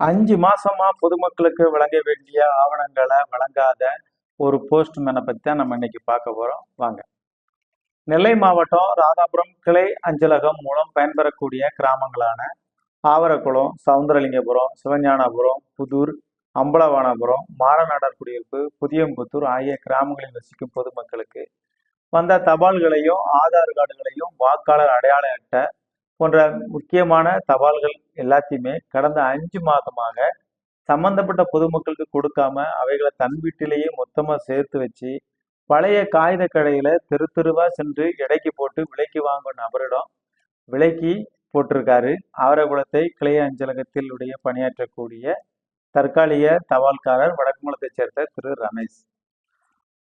அஞ்சு மாசமா பொதுமக்களுக்கு வழங்க வேண்டிய ஆவணங்களை வழங்காத ஒரு போஸ்ட்மேனை பற்றி தான் நம்ம இன்னைக்கு பார்க்க போறோம். வாங்க. நெல்லை மாவட்டம் ராதாபுரம் கிளை அஞ்சலகம் மூலம் பயன்பெறக்கூடிய கிராமங்களான ஆவரக்குளம் சவுந்தரலிங்கபுரம் சிவஞானபுரம் புதூர் அம்பலவானபுரம் மாரநாடர் குடியிருப்பு புதியம்புத்தூர் ஆகிய கிராமங்களில் வசிக்கும் பொதுமக்களுக்கு வந்த தபால்களையும் ஆதார் கார்டுகளையும் வாக்காளர் அடையாள அட்டை போன்ற முக்கியமான சவால்கள் எல்லாத்தையுமே கடந்த அஞ்சு மாதமாக சம்பந்தப்பட்ட பொதுமக்களுக்கு கொடுக்காம அவைகளை தன் வீட்டிலேயே மொத்தமாக சேர்த்து வச்சு பழைய காகித கடையில தெரு தெருவா சென்று எடைக்கு போட்டு விலைக்கு வாங்கும் நபரிடம் விலைக்கு போட்டிருக்காரு. ஆவரகுளத்தை கிளைய அஞ்சலகத்தில் உடைய பணியாற்றக்கூடிய தற்காலிக தபால்காரர் வடக்குமலத்தைச் சேர்ந்த திரு ரமேஷ்.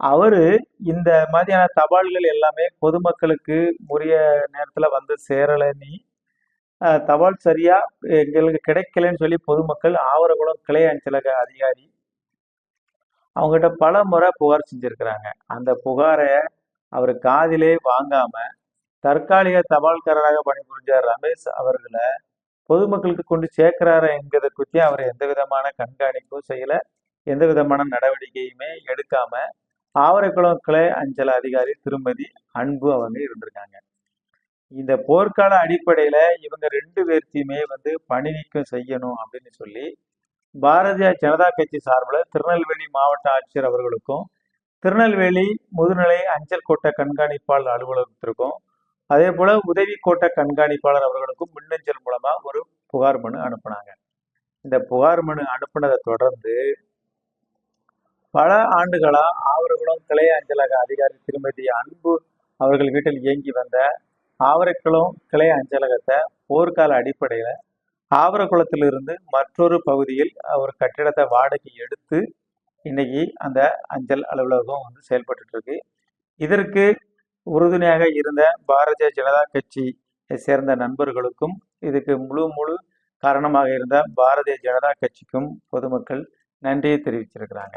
அவரு இந்த மாதிரியான தபால்கள் எல்லாமே பொதுமக்களுக்கு உரிய நேரத்துல வந்து சேரலைன்னு தபால் சரியா எங்களுக்கு கிடைக்கலன்னு சொல்லி பொதுமக்கள் ஆவரகுளம் கிளை அஞ்சலக அதிகாரி அவங்ககிட்ட பல முறை புகார் செஞ்சிருக்கிறாங்க. அந்த புகாரை அவர் காதிலே வாங்காம தற்காலிக தபால்காரராக பணிபுரிஞ்ச ரமேஷ் அவர்களை பொதுமக்களுக்கு கொண்டு சேர்க்கிறாரு என்கிறத குறித்து அவர் எந்த விதமான கண்காணிப்பும் செய்யல. எந்த விதமான நடவடிக்கையுமே எடுக்காம ஆவரைக்குளம் கிளை அஞ்சல் அதிகாரி திருமதி அன்பு அவங்க இருந்திருக்காங்க. இந்த போர்க்கால அடிப்படையில இவங்க ரெண்டு பேர்த்தையுமே வந்து பணி நீக்கம் செய்யணும் அப்படின்னு சொல்லி பாரதிய ஜனதா கட்சி சார்பில் திருநெல்வேலி மாவட்ட ஆட்சியர் அவர்களுக்கும் திருநெல்வேலி முதுநிலை அஞ்சல் கோட்ட கண்காணிப்பாளர் அலுவலகத்திற்கும் அதே போல உதவி கோட்ட கண்காணிப்பாளர் அவர்களுக்கும் மின்னஞ்சல் மூலமா ஒரு புகார் மனு அனுப்புனாங்க. இந்த புகார் மனு அனுப்புனதை தொடர்ந்து பல ஆண்டுகளா ஆவரகுளம் கிளை அஞ்சலக அதிகாரி திருமதி அன்பு அவர்கள் வீட்டில் இயங்கி வந்த ஆவரக்குளம் கிளை அஞ்சலகத்தை போர்க்கால அடிப்படையில ஆவரகுளத்திலிருந்து மற்றொரு பகுதியில் ஒரு கட்டிடத்தை வாடகை எடுத்து இன்னைக்கு அந்த அஞ்சல் அலுவலகம் வந்து செயல்பட்டு இருக்கு இதற்கு உறுதுணையாக இருந்த பாரதிய ஜனதா கட்சியை சேர்ந்த நண்பர்களுக்கும் இதுக்கு முழு முழு காரணமாக இருந்த பாரதிய ஜனதா கட்சிக்கும் பொதுமக்கள் நன்றியை தெரிவிச்சிருக்கிறாங்க.